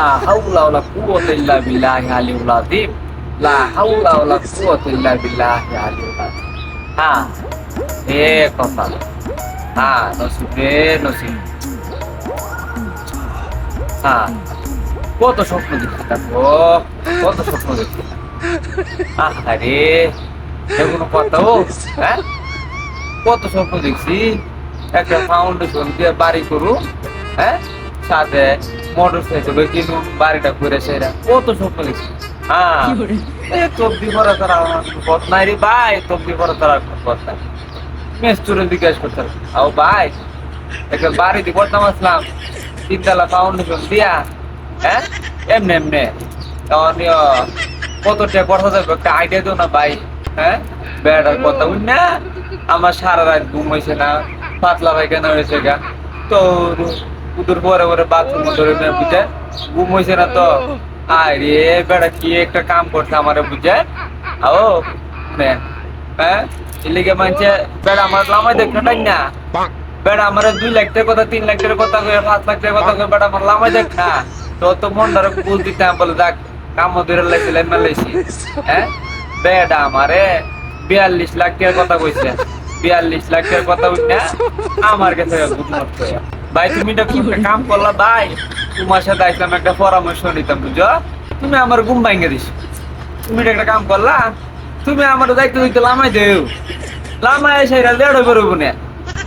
লা হাওলা ওয়ালা কুওয়াতা ইল্লা বিল্লাহি আলিউল আযীম লা হাওলা ওয়ালা কুওয়াতা ইল্লা বিল্লাহি আলিউল আযীম হ্যাঁ এ কথা হ্যাঁ নসিব নসিব হ্যাঁ কত স্বপ্ন দেখছি দেখো কত স্বপ্ন দেখছি আরে এগুলো কথা ও হ্যাঁ? কত স্বপ্ন দেখছি, একটা ফাউন্ডেশন দিয়ে বাড়ি করু হ্যাঁ? সাথে মোটর সাইকেল কিনু বাড়িটা করে সেরা। কত দেখছি হ্যাঁ। তবদি ভরা তারা পথ নাই রে ভাই তবদি ভরা তারা পথ নাই। মেস্তুরে জিজ্ঞেস করতে আও ভাই একটা বাড়িতে করতাম আসলাম। তিনতলা ফাউন্ডেশন দিয়া হ্যাঁ? এমনি এমনি। তখন কত টাকা কথা যাবে একটা আইডিয়া দিও না ভাই হ্যাঁ? বেড়ার কথা বুঝ না আমার সারা রাত ঘুম হয়েছে না পাতলা পায়খানা হয়েছে গা। তো উদুর পরে পরে বাথরুম ধরে না বুঝে? ঘুম হয়েছে না তো? আরে বেড়া, কি একটা কাম করছে আমারে, বুঝে? নে। হ্যাঁ? এলিগে মানছে, বেড়া, আমার লামাই দেখতে তাই না? বেড়া, আমার দুই লাখ টাকার কথা, তিন লাখ টাকার কথা কয়ে, পাঁচ লাখ টাকার কথা কয়ে, বেড়া, আমার লামাই দেখ না? তো তো মন ধরে বুঝ দিতাম বলে, দেখ, কাম ধরে লাইছি লাইন লাইছি হ্যাঁ? বেড়া, আমারে বিয়াল্লিশ লাখ টাকার কথা কইছে। বিয়াল্লিশ লাখ টাকার কথা না আমার কাছে গুড হয়ে ভাই, তুমি এটা একটা কাম করলা? ভাই, তোমার সাথে আসলাম একটা পরামর্শ নিতাম বুঝো তুমি আমার ঘুম ভাঙ্গে দিস। তুমি একটা কাম করলা? তুমি আমার দায়িত্ব দিতে লামাই দেও। লামাই এসে এটা দেড় বেরোবো না।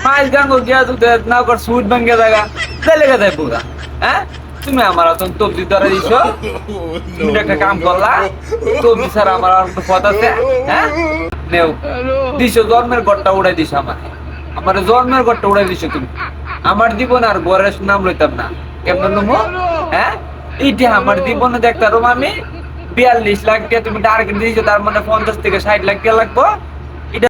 মাইল গাঙ্গো গিয়া তুই না কর সুট ভাঙ্গে জায়গা দেলে গেছে পুরা হ্যাঁ? তুমি আমার অত তবজি ধরে দিছো? তুমি একটা কাম করলা? তবজি স্যার আমার আর পথ হ্যাঁ? নেও। দিছো জন্মের ঘরটা উড়াই দিছো আমার আমার জন্মের ঘরটা উড়াই দিছো তুমি। আমার জীবন আর বরের নাম লইতাম না। কেমন নমো হ্যাঁ? এইটা আমার জীবনে দেখতাম আমি বিয়াল্লিশ লাখ টাকা তুমি টার্গেট দিয়েছ, তার মানে পঞ্চাশ থেকে ষাট লাখ টাকা লাগবো।